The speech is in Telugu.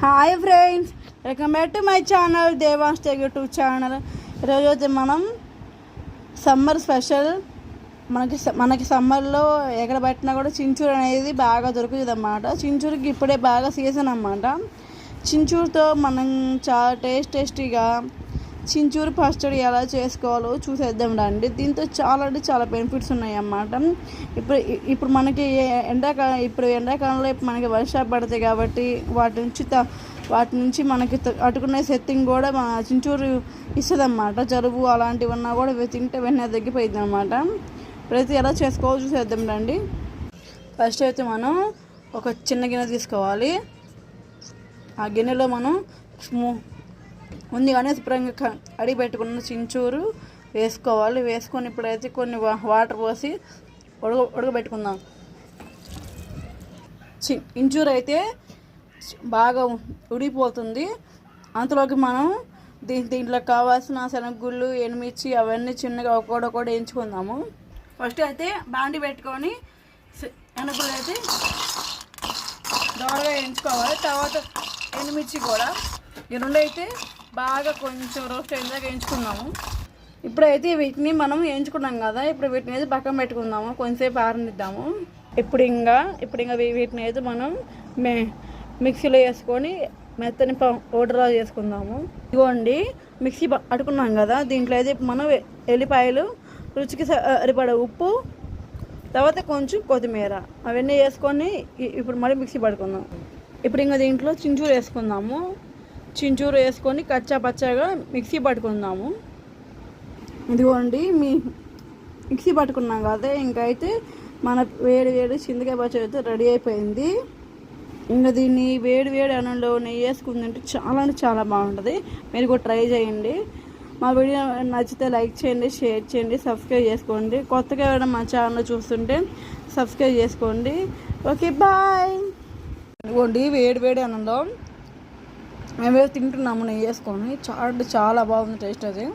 Hi friends welcome back to my channel Devans tech YouTube channel ఈరోజు అయితే మనం సమ్మర్ స్పెషల్ మనకి స- మనకి సమ్మర్లో ఎక్కడ పెట్టినా కూడా చించూరు అనేది బాగా దొరుకుతుంది అన్నమాట చించూరుకి ఇప్పుడే బాగా సీజన్ అన్నమాట. చించూరుతో మనం చాలా టేస్ట్ టేస్టీగా చించూరు పచ్చడి ఎలా చేసుకోవాలో చూసేద్దాం రండి. దీంతో చాలా అంటే చాలా బెనిఫిట్స్ ఉన్నాయి అన్నమాట ఇప్పుడు ఇప్పుడు మనకి ఎండాకాలం ఇప్పుడు ఎండాకాలంలో మనకి వర్షాలు పడతాయి కాబట్టి వాటి నుంచి త- వాటి నుంచి మనకి అటుకునే సెట్టింగ్ కూడా మన చించూరు ఇస్తుంది అన్నమాట జలుబు అలాంటివి ఉన్నా కూడా తింటే వెంటనే తగ్గిపోయింది అనమాట ప్రతి ఎలా చేసుకోవాలో చూసేద్దాం రండి. ఫస్ట్ అయితే మనం ఒక చిన్న గిన్నె తీసుకోవాలి. ఆ గిన్నెలో మనం ఉంది ముందుగానే శుభ్రంగా క- అడిగి పెట్టుకున్న చించూరు వేసుకోవాలి. వేసుకొని ఇప్పుడైతే కొన్ని వా- వాటర్ పోసి ఉడక ఉడకబెట్టుకుందాం. చి ఇంచూరు అయితే బాగా ఉడిపోతుంది అంతలోకి మనం దీ దీంట్లో కావాల్సిన శనగగుళ్ళు ఎండుమిర్చి అవన్నీ చిన్నగా ఒక్కొక్కటి వేయించుకుందాము. ఫస్ట్ అయితే బాండి పెట్టుకొని శ- శనగగుళ్ళు అయితే దోరగా వేయించుకోవాలి. తర్వాత ఎండుమిర్చి కూడా. ఈ రెండు అయితే బాగా కొంచెం రోస్ట్ అయ్యేదాకా వేయించుకున్నాము ఇప్పుడైతే వీటిని మనం వేయించుకున్నాం కదా ఇప్పుడు వీటిని అయితే పక్కన పెట్టుకుందాము కొంచెంసేపు ఆరనిద్దాము. ఇప్పుడు ఇంకా ఇప్పుడు ఇంకా వీటిని అయితే మనం మే మిక్సీలో వేసుకొని మెత్తని పౌడర్ చేసుకుందాము. ఇదిగోండి మిక్సీ పట్టుకున్నాం కదా దీంట్లో అయితే మనం ఎల్లిపాయలు రుచికి సరిపడ ఉప్పు తర్వాత కొంచెం కొత్తిమీర. అవన్నీ వేసుకొని ఇప్పుడు మళ్ళీ మిక్సీ పడుకుందాం ఇప్పుడు ఇంకా దీంట్లో చించూరు వేసుకుందాము. చించూరు వేసుకొని కచ్చా పచ్చాగా మిక్సీ పట్టుకుందాము. ఇదిగోండి మీ మిక్సీ పట్టుకున్నాం కదా ఇంకైతే అయితే మన వేడి వేడి చింతకాయ పచ్చడి అయితే రెడీ అయిపోయింది. ఇంకా దీన్ని వేడి వేడి అన్నంలో నెయ్యి వేసుకుని తింటే చాలా అంటే చాలా బాగుంటుంది. మీరు కూడా ట్రై చేయండి. మా వీడియో నచ్చితే లైక్ చేయండి షేర్ చేయండి సబ్స్క్రైబ్ చేసుకోండి. కొత్తగా ఎవరైనా మా ఛానల్ చూస్తుంటే సబ్స్క్రైబ్ చేసుకోండి. Okay bye. ఇదిగోండి వేడి వేడి అన్నంలో మేమే తింటున్నాము నెయ్యి వేసుకొని. చాట్ చాలా బాగుంది టేస్ట్ అది.